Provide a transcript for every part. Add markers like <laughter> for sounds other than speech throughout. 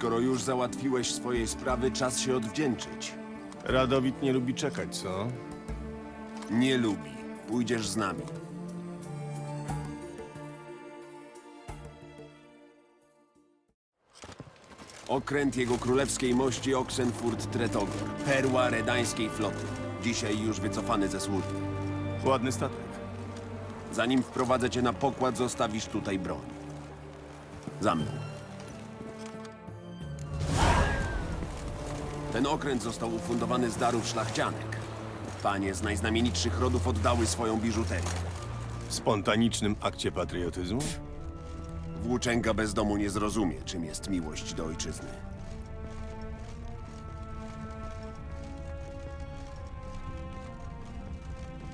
Skoro już załatwiłeś swoje sprawy, czas się odwdzięczyć. Radowit nie lubi czekać, co? Nie lubi. Pójdziesz z nami. Okręt jego królewskiej mości Oxenfurt Tretogor. Perła redańskiej floty. Dzisiaj już wycofany ze służby. Ładny statek. Zanim wprowadzę cię na pokład, zostawisz tutaj broń. Za mną. Ten okręt został ufundowany z darów szlachcianek. Panie z najznamienitszych rodów oddały swoją biżuterię. W spontanicznym akcie patriotyzmu? Włóczęga bez domu nie zrozumie, czym jest miłość do ojczyzny.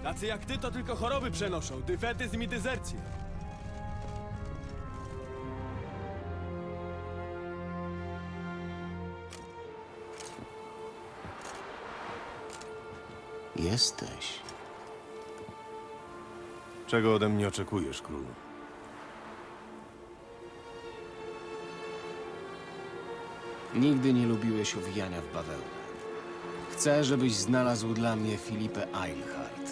Tacy jak ty to tylko choroby przenoszą, dyfetyzm i dezercję. Jesteś. Czego ode mnie oczekujesz, królu? Nigdy nie lubiłeś owijania w bawełnę. Chcę, żebyś znalazł dla mnie Filipę Eilhart.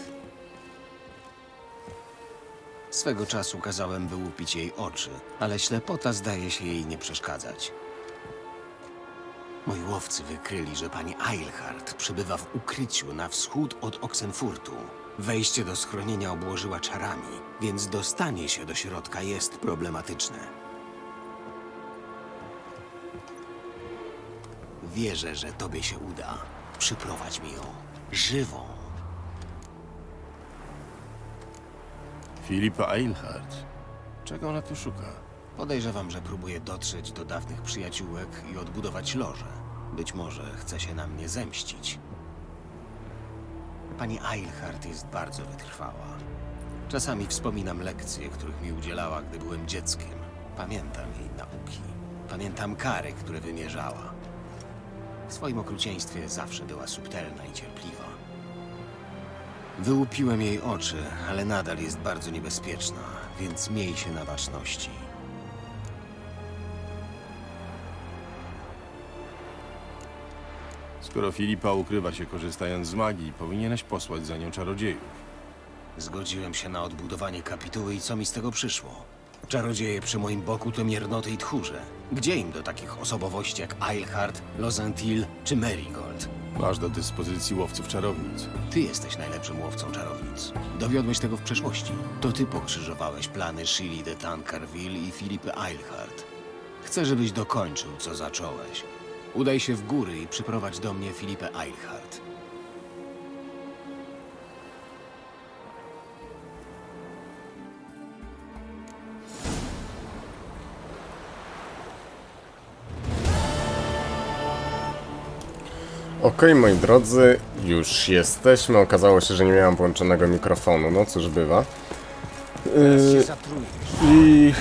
Swego czasu kazałem wyłupić jej oczy, ale ślepota zdaje się jej nie przeszkadzać. Moi łowcy wykryli, że pani Eilhart przebywa w ukryciu na wschód od Oxenfurtu. Wejście do schronienia obłożyła czarami, więc dostanie się do środka jest problematyczne. Wierzę, że tobie się uda. Przyprowadź mi ją. Żywą. Filipa Eilhart. Czego ona tu szuka? Podejrzewam, że próbuje dotrzeć do dawnych przyjaciółek i odbudować loże. Być może chce się na mnie zemścić. Pani Eilhart jest bardzo wytrwała. Czasami wspominam lekcje, których mi udzielała, gdy byłem dzieckiem. Pamiętam jej nauki. Pamiętam kary, które wymierzała. W swoim okrucieństwie zawsze była subtelna i cierpliwa. Wyłupiłem jej oczy, ale nadal jest bardzo niebezpieczna, więc miej się na baczności. Skoro Filipa ukrywa się korzystając z magii, powinieneś posłać za nią czarodziejów. Zgodziłem się na odbudowanie kapituły i co mi z tego przyszło? Czarodzieje przy moim boku to miernoty i tchórze. Gdzie im do takich osobowości jak Eilhart, Lozentil czy Marigold? Masz do dyspozycji łowców czarownic. Ty jesteś najlepszym łowcą czarownic. Dowiodłeś tego w przeszłości. To ty pokrzyżowałeś plany Shili de Tancarville i Filipy Eilhart. Chcę, żebyś dokończył, co zacząłeś. Udaj się w góry i przyprowadź do mnie Filipę Eilhart. Okej, moi drodzy, już jesteśmy. Okazało się, że nie miałem włączonego mikrofonu, no cóż bywa. Yy, I...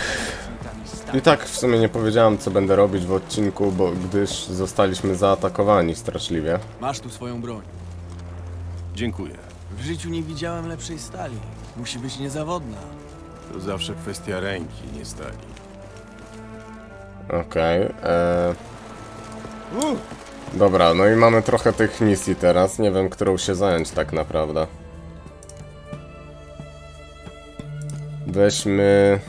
I tak w sumie nie powiedziałem, co będę robić w odcinku, bo gdyż zostaliśmy zaatakowani straszliwie. Masz tu swoją broń. Dziękuję. W życiu nie widziałem lepszej stali. Musi być niezawodna. To zawsze kwestia ręki, nie stali. Okej. e, Dobra, no i mamy trochę tych misji teraz. Nie wiem, którą się zająć tak naprawdę. Weźmy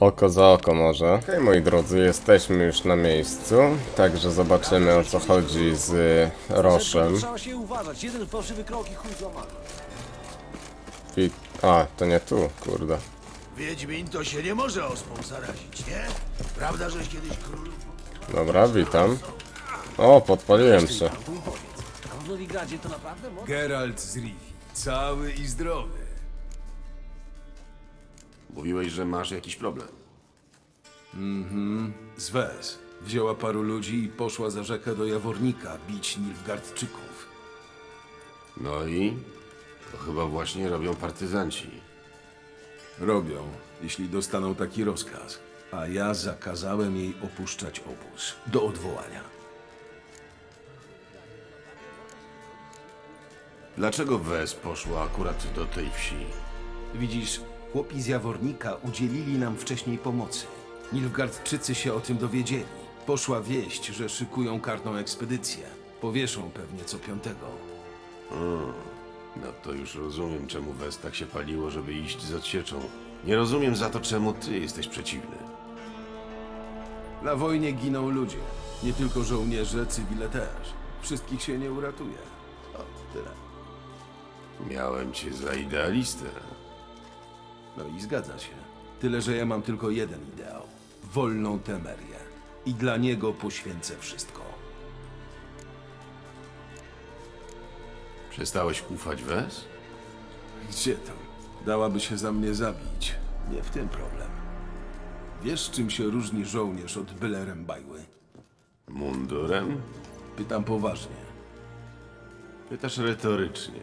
oko za oko może. Okej, moi drodzy, jesteśmy już na miejscu. Także zobaczymy o co chodzi z Roszem. Trzeba się uważać. Jeden fałszywy krok i chuj złamany. I... A, to nie tu, kurde. Wiedźmin to się nie może ospą zarazić, nie? Prawda, żeś kiedyś król... Dobra, witam. O, podpaliłem się. A w Nowigradzie to naprawdę może? Geralt z Rivi, cały i zdrowy. Mówiłeś, że masz jakiś problem. Z Wes wzięła paru ludzi i poszła za rzekę do Jawornika bić Nilfgardczyków. No i? To chyba właśnie robią partyzanci. Robią, jeśli dostaną taki rozkaz. A ja zakazałem jej opuszczać obóz. Do odwołania. Dlaczego Wes poszła akurat do tej wsi? Widzisz, chłopi z Jawornika udzielili nam wcześniej pomocy. Nilfgardczycy się o tym dowiedzieli. Poszła wieść, że szykują karną ekspedycję. Powieszą pewnie co piątego. No to już rozumiem, czemu Wes tak się paliło, żeby iść z odsieczą. Nie rozumiem za to, czemu ty jesteś przeciwny. Na wojnie giną ludzie. Nie tylko żołnierze, cywile też. Wszystkich się nie uratuje. O, tyle. Miałem cię za idealistę. No i zgadza się. Tyle, że ja mam tylko jeden ideał. Wolną Temerię. I dla niego poświęcę wszystko. Przestałeś ufać Wes? Gdzie tam? Dałaby się za mnie zabić. Nie w tym problem. Wiesz, czym się różni żołnierz od byle rębajły? Mundurem? Pytam poważnie. Pytasz retorycznie,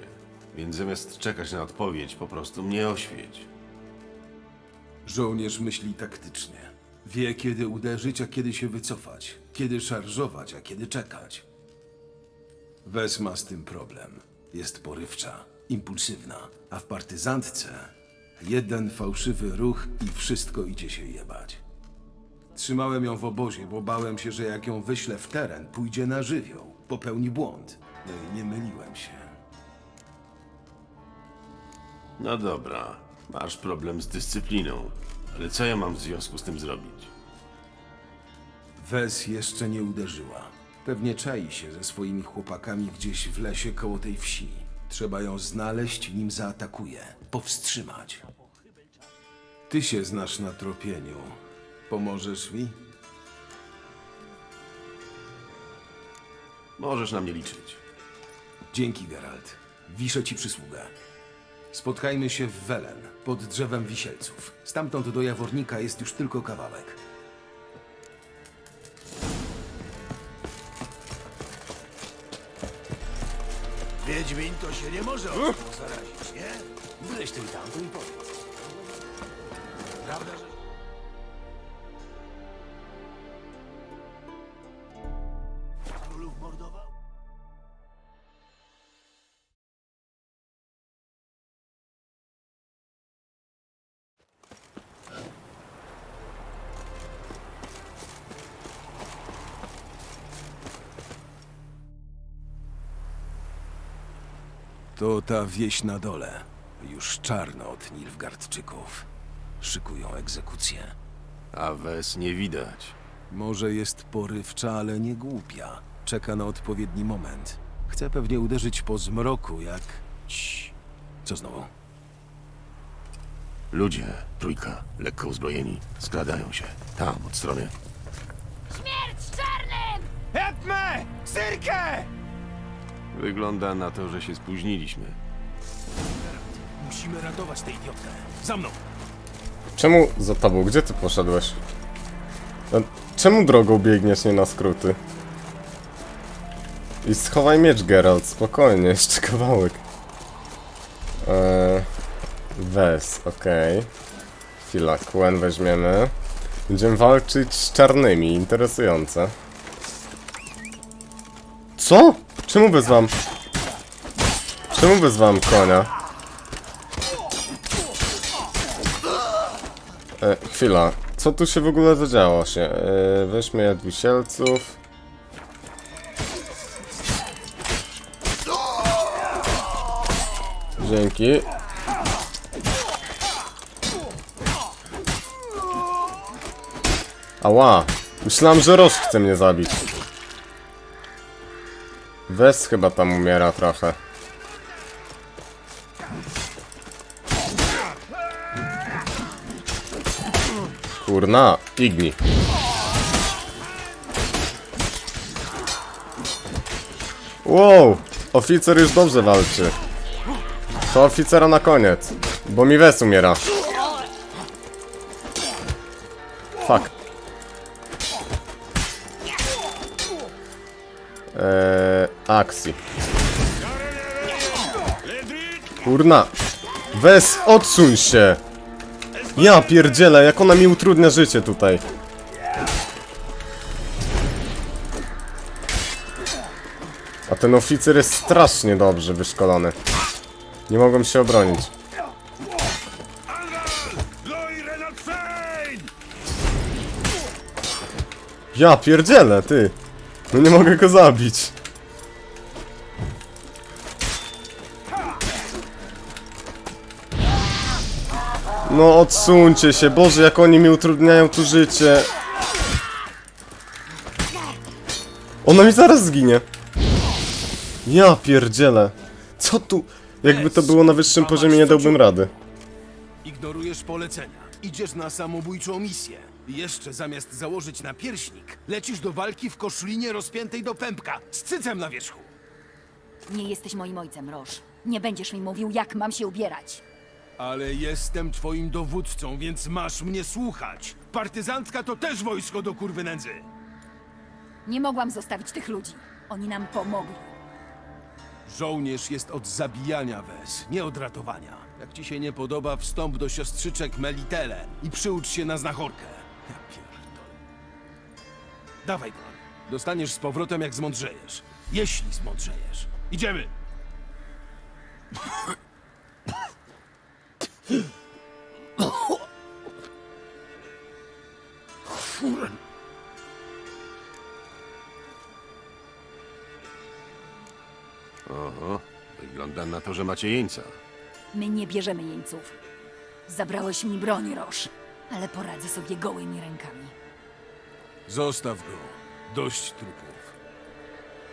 więc zamiast czekać na odpowiedź, po prostu mnie oświeć. Żołnierz myśli taktycznie. Wie, kiedy uderzyć, a kiedy się wycofać. Kiedy szarżować, a kiedy czekać. Wes ma z tym problem. Jest porywcza, impulsywna, a w partyzantce jeden fałszywy ruch i wszystko idzie się jebać. Trzymałem ją w obozie, bo bałem się, że jak ją wyślę w teren, pójdzie na żywioł, popełni błąd. No i nie myliłem się. No dobra, masz problem z dyscypliną, ale co ja mam w związku z tym zrobić? Wes jeszcze nie uderzyła. Pewnie czai się ze swoimi chłopakami gdzieś w lesie koło tej wsi. Trzeba ją znaleźć, nim zaatakuje. Powstrzymać. Ty się znasz na tropieniu. Pomożesz mi? Możesz na mnie liczyć. Dzięki, Geralt. Wiszę ci przysługę. Spotkajmy się w Welen, pod drzewem wisielców. Stamtąd do Jawornika jest już tylko kawałek. Wiedźmin to się nie może osobą zarazić, nie? Tu i tamto i powiedz. Prawda, że... To ta wieś na dole. Już czarno od Nilfgardczyków. Szykują egzekucję. A Wes nie widać. Może jest porywcza, ale nie głupia. Czeka na odpowiedni moment. Chce pewnie uderzyć po zmroku, jak... Cii. Co znowu? Ludzie, trójka, lekko uzbrojeni, skradają się. Tam, od strony. Śmierć czarnym! Edme! Syrkę! Wygląda na to, że się spóźniliśmy. Musimy ratować tę idiotkę. Za mną! Czemu za tobą? Gdzie ty poszedłeś? No, Czemu drogą biegniesz, nie na skróty? I schowaj miecz, Geralt, spokojnie, <laughs> jeszcze kawałek. Eee, Wes, okej. Chwila, Quen weźmiemy. Będziemy walczyć z czarnymi, interesujące. Co? Czemu wezwam? Czemu wezwam konia? E, chwila, co tu się w ogóle zadziało się? E, weźmy jad wisielców. Dzięki. Ała! Myślałem, że Roż chce mnie zabić. Wes chyba tam umiera trochę. Kurna, Igni. Wow, oficer już dobrze walczy. To oficera na koniec, bo mi Wes umiera. Fuck. Akcji. Kurna. Wes, odsuń się. Ja pierdzielę, jak ona mi utrudnia życie tutaj. A ten oficer jest strasznie dobrze wyszkolony. Nie mogą się obronić. Ja pierdzielę, ty. No nie mogę go zabić. No odsuńcie się, Boże, jak oni mi utrudniają tu życie. Ona mi zaraz zginie. Ja pierdzielę. Co tu? Jakby to było na wyższym poziomie, nie dałbym rady. Ignorujesz polecenia. Idziesz na samobójczą misję. I jeszcze zamiast założyć na pierśnik, lecisz do walki w koszlinie rozpiętej do pępka, z cycem na wierzchu. Nie jesteś moim ojcem, Roż. Nie będziesz mi mówił, jak mam się ubierać. Ale jestem twoim dowódcą, więc masz mnie słuchać. Partyzantka to też wojsko do kurwy nędzy. Nie mogłam zostawić tych ludzi. Oni nam pomogli. Żołnierz jest od zabijania wez, nie od ratowania. Jak ci się nie podoba, wstąp do siostrzyczek Melitele i przyucz się na znachorkę. Ja pierdolę. Dawaj go. Dostaniesz z powrotem, jak zmądrzejesz. Jeśli zmądrzejesz. Idziemy! Na to, że macie jeńca. My nie bierzemy jeńców. Zabrałeś mi broń, Roż. Ale poradzę sobie gołymi rękami. Zostaw go. Dość trupów.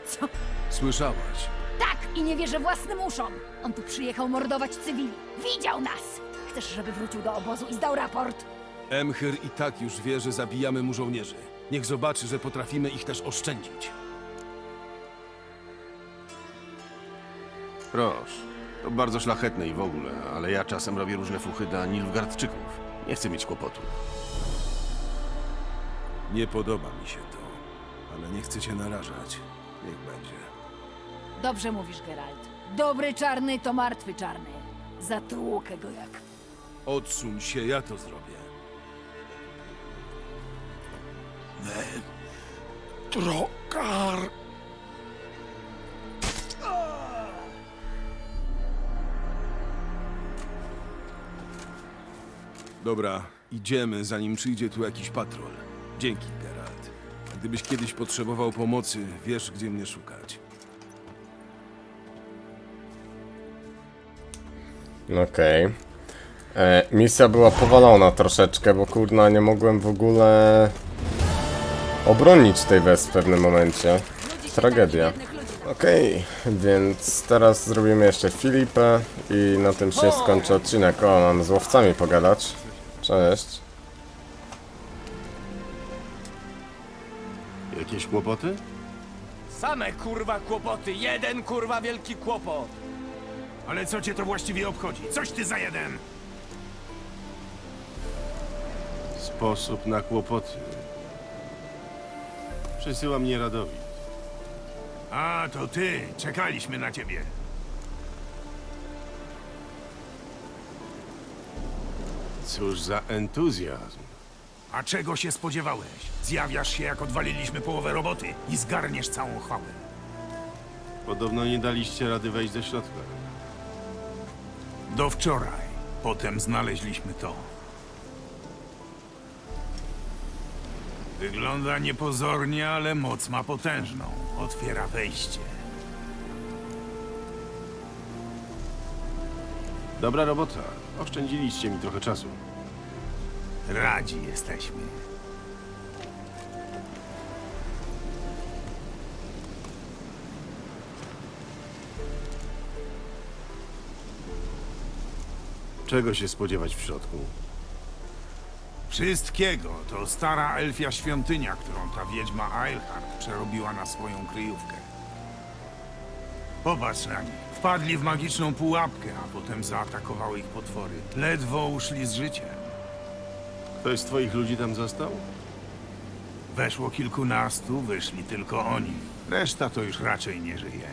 Co? Słyszałaś? Tak! I nie wierzę własnym uszom! On tu przyjechał mordować cywili. Widział nas! Chcesz, żeby wrócił do obozu i zdał raport? Emhyr i tak już wie, że zabijamy mu żołnierzy. Niech zobaczy, że potrafimy ich też oszczędzić. Proszę, to bardzo szlachetne i w ogóle, ale ja czasem robię różne fuchy dla Nilfgardczyków. Nie chcę mieć kłopotów. Nie podoba mi się to, ale nie chcę cię narażać. Niech będzie. Dobrze mówisz, Geralt. Dobry czarny to martwy czarny. Zatłukę go jak... Odsuń się, ja to zrobię. Trokar! Dobra, idziemy, zanim przyjdzie tu jakiś patrol. Dzięki, Geralt. A Gdybyś kiedyś potrzebował pomocy, wiesz, gdzie mnie szukać. Okej. E, Misja była powalona troszeczkę, bo kurna nie mogłem w ogóle obronić tej wes w pewnym momencie. Tragedia. Okej, więc teraz zrobimy jeszcze Filipę i na tym się skończy odcinek. O, mam z łowcami pogadać. Cześć. Jakieś kłopoty? Same kurwa kłopoty, jeden kurwa wielki kłopot. Ale co cię to właściwie obchodzi? Coś ty za jeden! Sposób na kłopoty. Przysyła mnie Radowid. A, to ty! Czekaliśmy na ciebie. Cóż za entuzjazm. A czego się spodziewałeś? Zjawiasz się, jak odwaliliśmy połowę roboty i zgarniesz całą chwałę. Podobno nie daliście rady wejść do środka. Do wczoraj. Potem znaleźliśmy to. Wygląda niepozornie, ale moc ma potężną. Otwiera wejście. Dobra robota. Oszczędziliście mi trochę czasu. Radzi jesteśmy. Czego się spodziewać w środku? Wszystkiego to stara elfia świątynia, którą ta wiedźma Eilhart przerobiła na swoją kryjówkę. Popatrz na nich. Wpadli w magiczną pułapkę, a potem zaatakowały ich potwory. Ledwo uszli z życiem. Ktoś z twoich ludzi tam został? Weszło kilkunastu, wyszli tylko oni. Reszta to już raczej nie żyje.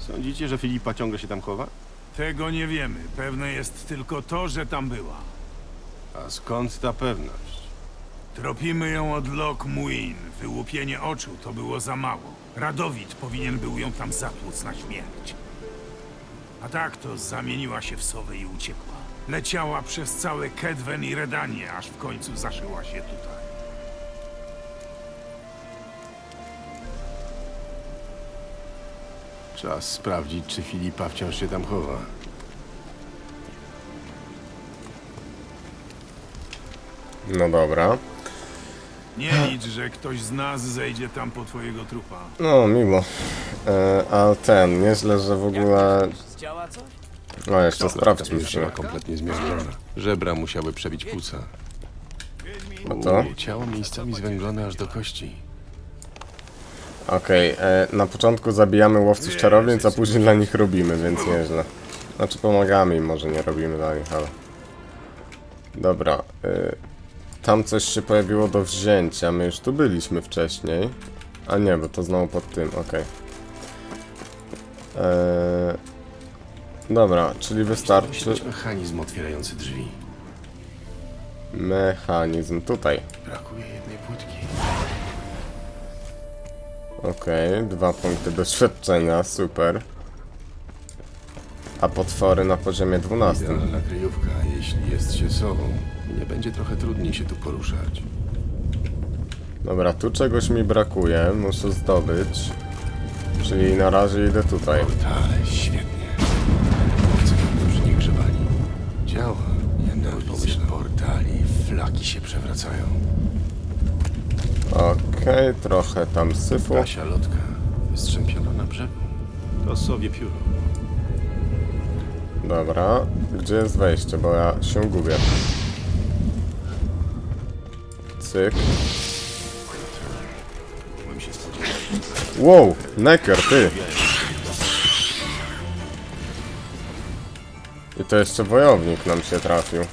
Sądzicie, że Filipa ciągle się tam chowa? Tego nie wiemy. Pewne jest tylko to, że tam była. A skąd ta pewność? Tropimy ją od Lok Muin. Wyłupienie oczu to było za mało. Radowid powinien był ją tam zatłuc na śmierć. A tak to zamieniła się w sowę i uciekła. Leciała przez całe Kedwen i Redanie, aż w końcu zaszyła się tutaj. Czas sprawdzić, czy Filipa wciąż się tam chowa. No dobra. Nie licz, że ktoś z nas zejdzie tam po twojego trupa. No, miło. E, a ten, nieźle, że w ogóle... No, jeszcze sprawdźmy Już się. była kompletnie zmiażdżona. Żebra musiały przebić płuca. No to? Ciało miejscami zwęglone aż do kości. Okej, e, na początku zabijamy łowców czarownic, a później dla nich robimy, więc nieźle. Znaczy pomagamy im, może nie robimy dla nich, ale... Dobra, e, tam coś się pojawiło do wzięcia, my już tu byliśmy wcześniej. A nie, bo to znowu pod tym, okej. E, Dobra, czyli wystarczy mechanizm otwierający drzwi. mechanizm tutaj. Brakuje jednej płytki. Okej, dwa punkty doświadczenia, super. A potwory na poziomie 12. Idealna kryjówka, jeśli jest się sobą. Nie będzie trochę trudniej się tu poruszać. Dobra, tu czegoś mi brakuje, muszę zdobyć. Czyli na razie idę tutaj. Portale, świetnie. Pewnie przy nich grzebali. Działa. Jeden pomyśl portali, flaki się przewracają. Okej, trochę tam syfu. Kasia lotka, wystrzępiona na brzegu. To sobie pióro. Dobra, gdzie jest wejście, bo ja się gubię. Cyk. Wow, necker, ty! I to jeszcze wojownik nam się trafił.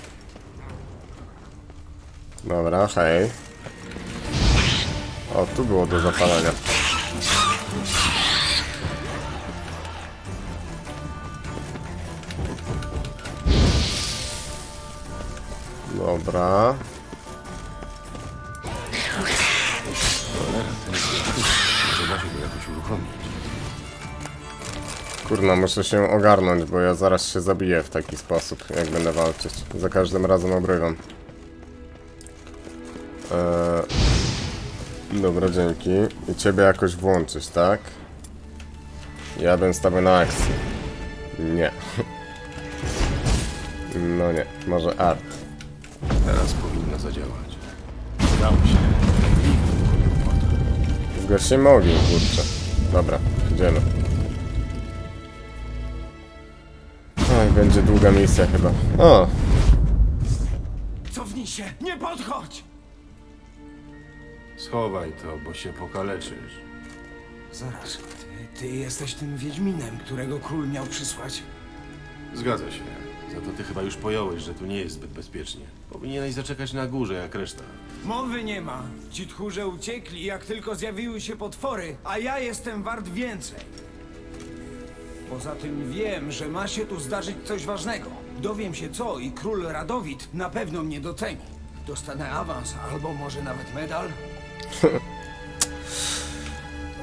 Dobra, hej. O, tu było do zapalenia. Dobra. Kurna, muszę się ogarnąć, bo ja zaraz się zabiję w taki sposób, jak będę walczyć. Za każdym razem obrywam. Eee, dobra, dzięki. I ciebie jakoś włączyć, tak? Ja bym stawiał na akcję. Nie. <laughs> No nie, może art. Teraz powinno zadziałać. Udało się. Zgasimy ogień, kurczę. Dobra, idziemy. Będzie długa misja chyba. O, Cofnij się! Nie podchodź! Schowaj to, bo się pokaleczysz. Zaraz, ty, ty jesteś tym Wiedźminem, którego król miał przysłać. Zgadza się. Za to ty chyba już pojąłeś, że tu nie jest zbyt bezpiecznie. Powinieneś zaczekać na górze, jak reszta. Mowy nie ma. Ci tchórze uciekli, jak tylko zjawiły się potwory, a ja jestem wart więcej. Poza tym wiem, że ma się tu zdarzyć coś ważnego. Dowiem się co i król Radowid na pewno mnie doceni. Dostanę awans albo może nawet medal. <laughs>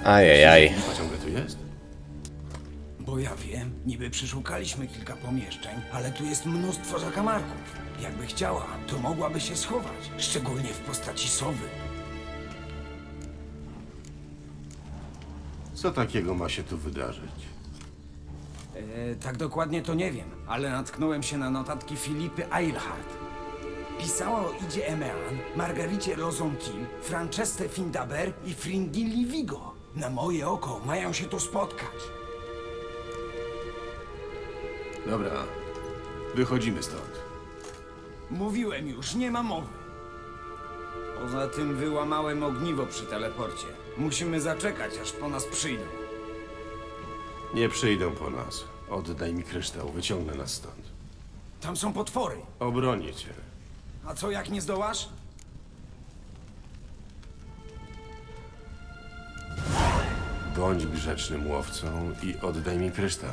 ajajaj. Filipa ciągle tu jest? Bo ja wiem, niby przeszukaliśmy kilka pomieszczeń, ale tu jest mnóstwo zakamarków. Jakby chciała, to mogłaby się schować, szczególnie w postaci sowy. Co takiego ma się tu wydarzyć? E, tak dokładnie to nie wiem, ale natknąłem się na notatki Filipy Eilhart. Pisała o Idzie Emean, Margaricie Lozontil, Francesce Findaber i Fringilli Vigo. Na moje oko mają się tu spotkać. Dobra, wychodzimy stąd. Mówiłem już, nie ma mowy. Poza tym wyłamałem ogniwo przy teleporcie. Musimy zaczekać, aż po nas przyjdą. Nie przyjdą po nas. Oddaj mi kryształ, wyciągnę nas stąd. Tam są potwory. Obronię cię. A co jak nie zdołasz? Bądź grzecznym łowcą i oddaj mi kryształ.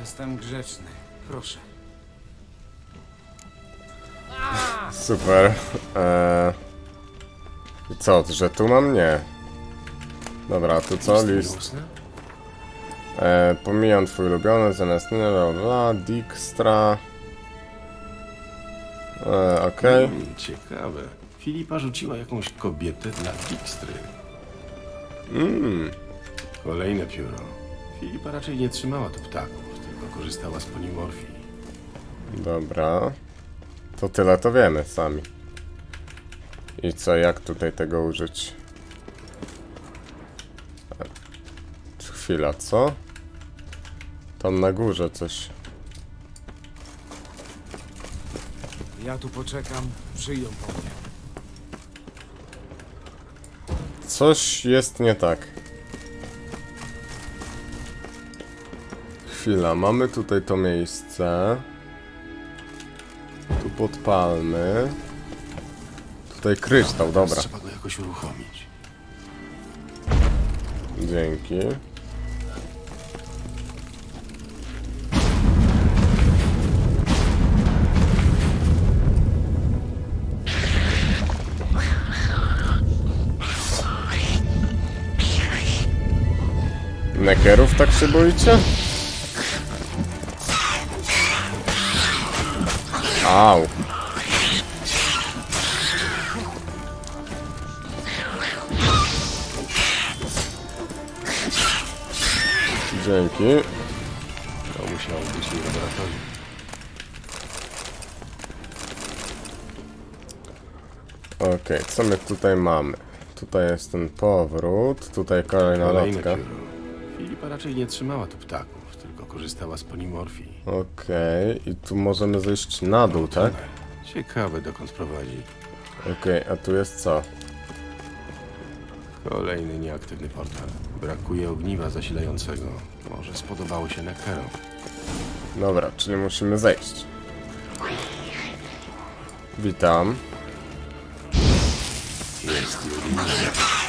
Jestem grzeczny. Proszę. Super. Eee... I co, że tu mam? Nie. Dobra, tu co? List. Miłosny? Eee, pomijam twój ulubiony, zamiast bla, Dijkstra. E, okej. Hmm, ciekawe. Filipa rzuciła jakąś kobietę dla Dijkstry. Mm, Kolejne pióro. Filipa raczej nie trzymała tu ptaków, tylko korzystała z polimorfii. dobra. To tyle to wiemy sami. I co, jak tutaj tego użyć? Chwila, co? Tam na górze coś. Ja tu poczekam, przyjdą po mnie. Coś jest nie tak. Chwila, mamy tutaj to miejsce. Tu podpalmy. Tutaj kryształ, dobra. Trzeba go jakoś uruchomić. Dzięki. Nekerów tak się boicie? Au. Dzięki. To musiało być laboratorium. Okej, co my tutaj mamy? Tutaj jest ten powrót, tutaj kolejna lotka. Filipa raczej nie trzymała tu ptaków, tylko korzystała z polimorfii. Okej, i tu możemy zejść na dół, tak? Ciekawe dokąd prowadzi. Okej, a tu jest co? Kolejny nieaktywny portal. Brakuje ogniwa zasilającego. Może spodobało się Nekterom. Dobra, czyli musimy zejść. Witam. Jest Julia.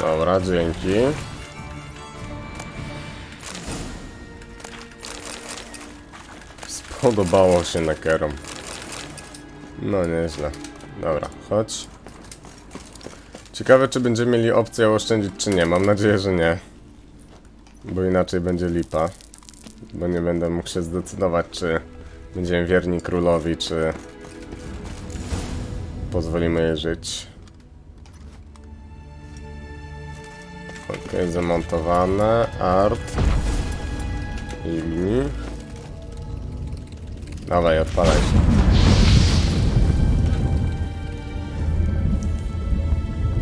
Dobra, dzięki. Spodobało się Nekerom. No nieźle. Dobra, chodź. Ciekawe, czy będziemy mieli opcję oszczędzić, czy nie. Mam nadzieję, że nie. Bo inaczej będzie lipa. Bo nie będę mógł się zdecydować, czy będziemy wierni królowi, czy pozwolimy jej żyć. Okej, zamontowane. Art. Igni. Dawaj, odpalaj się.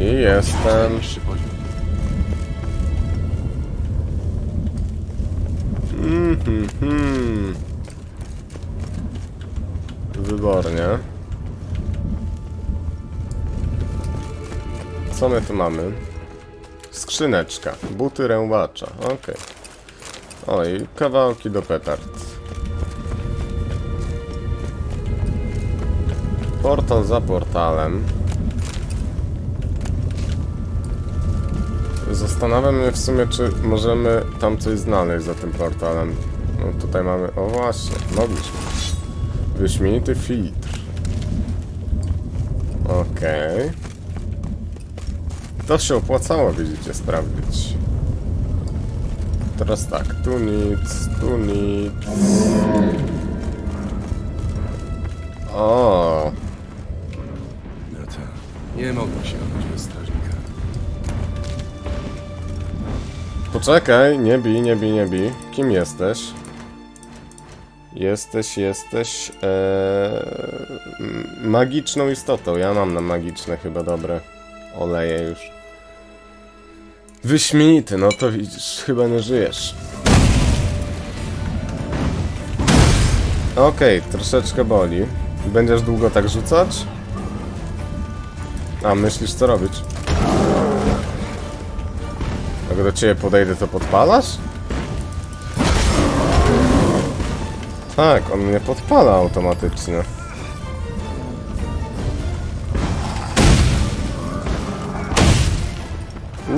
I jestem. Mhm, hmm. Wybornie. Co my tu mamy? Skrzyneczka. Buty rębacza. Okej. Oj, kawałki do petard. Portal za portalem. Zastanawiam mnie w sumie, czy możemy tam coś znaleźć za tym portalem. No tutaj mamy... O właśnie, mogliśmy. Wyśmienity filtr. Okej. To się opłacało, widzicie, sprawdzić. Teraz tak, tu nic, tu nic. O, No to nie mogłem się odbyć bez strażnika. Poczekaj, nie bij, nie bij, nie bij. Kim jesteś? Jesteś, jesteś ee, magiczną istotą. Ja mam na magiczne chyba dobre oleje już. Wyśmienity, no to widzisz, chyba nie żyjesz. Okej, troszeczkę boli. Będziesz długo tak rzucać? A, myślisz co robić? Jak do ciebie podejdę, to podpalasz? Tak, on mnie podpala automatycznie.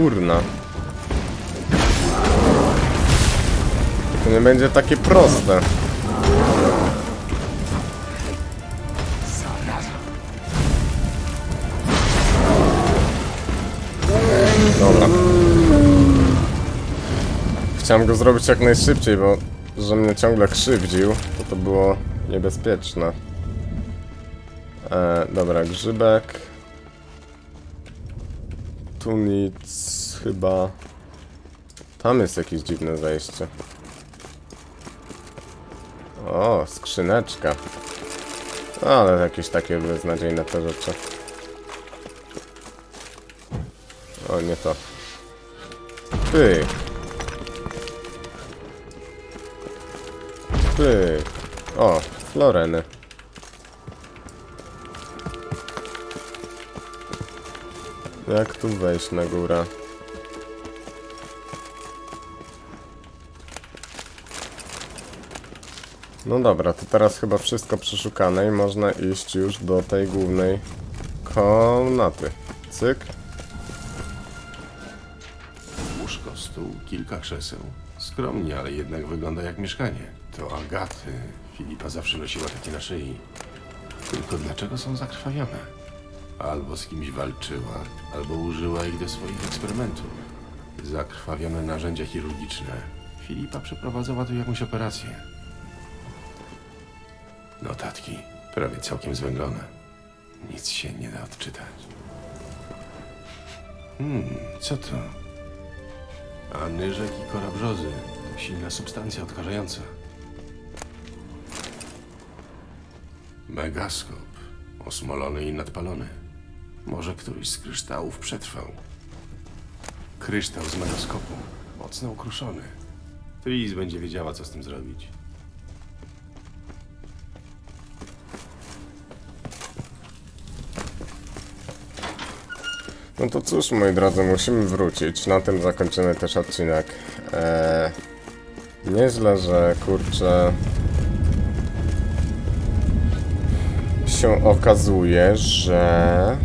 Urna. To nie będzie takie proste. chciałem go zrobić jak najszybciej, bo że mnie ciągle krzywdził, to to było niebezpieczne. E, dobra, grzybek. Tu nic chyba... Tam jest jakieś dziwne zejście. O, skrzyneczka. Ale jakieś takie beznadziejne te rzeczy. O, nie to. Pyk. Pyk. O, floreny. Jak tu wejść na górę? No dobra, to teraz chyba wszystko przeszukane i można iść już do tej głównej komnaty. Cyk. Łóżko, stół, kilka krzeseł. Skromnie, ale jednak wygląda jak mieszkanie. To Agaty. Filipa zawsze nosiła takie na szyi. Tylko dlaczego są zakrwawione? Albo z kimś walczyła, albo użyła ich do swoich eksperymentów. Zakrwawione narzędzia chirurgiczne. Filipa przeprowadzała tu jakąś operację. Notatki. Prawie całkiem zwęglone. Nic się nie da odczytać. Hmm, co to? Anyżek i kora brzozy to silna substancja odkażająca. Megaskop. Osmolony i nadpalony. Może któryś z kryształów przetrwał. Kryształ z megaskopu. Mocno ukruszony. Tris będzie wiedziała, co z tym zrobić. No to cóż, moi drodzy, musimy wrócić. Na tym zakończymy też odcinek. Eee, nieźle, że kurczę. się okazuje, że.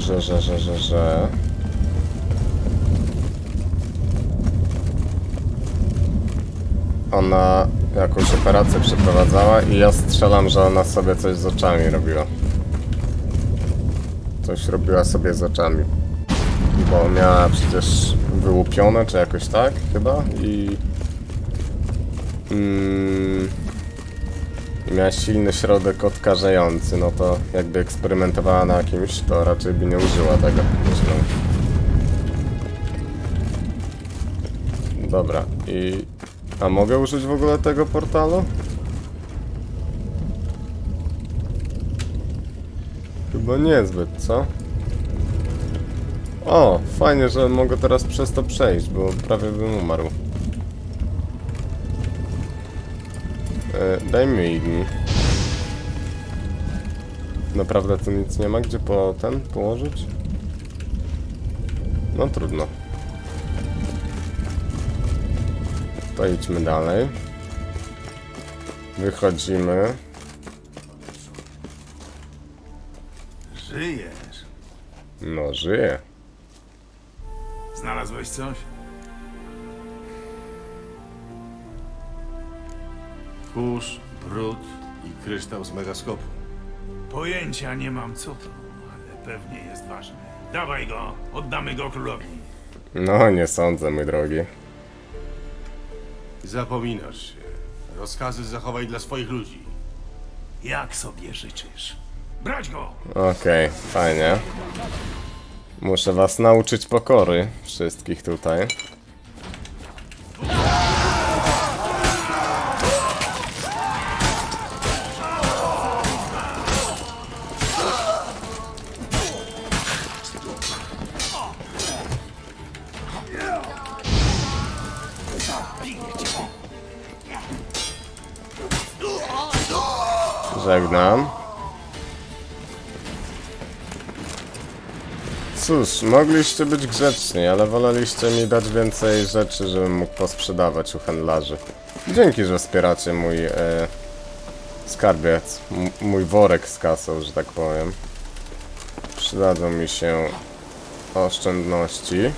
Że, że, że, że, że. Ona jakąś operację przeprowadzała i ja strzelam, że ona sobie coś z oczami robiła. Coś robiła sobie z oczami. Bo miała przecież wyłupione, czy jakoś tak, chyba, i... Mm, i miała silny środek odkażający, no to jakby eksperymentowała na kimś, to raczej by nie użyła tego, myślę. Dobra, i... A mogę użyć w ogóle tego portalu? Chyba niezbyt, co? O, fajnie, że mogę teraz przez to przejść, bo prawie bym umarł. E, daj mi igni. Naprawdę tu nic nie ma, gdzie po ten położyć? No trudno. To idźmy dalej. Wychodzimy. Żyjesz. No, żyje. Znalazłeś coś? Kurz, brud i kryształ z megaskopu. Pojęcia nie mam co to, ale pewnie jest ważny. Dawaj go, oddamy go królowi. No, nie sądzę, mój drogi. Zapominasz się. Rozkazy zachowaj dla swoich ludzi. Jak sobie życzysz? Brać go! Okej, fajnie. Muszę was nauczyć pokory, wszystkich tutaj. Mogliście być grzeczni, ale woleliście mi dać więcej rzeczy, żebym mógł posprzedawać u handlarzy. Dzięki, że wspieracie mój e, skarbiec, mój worek z kasą, że tak powiem. Przydadzą mi się oszczędności.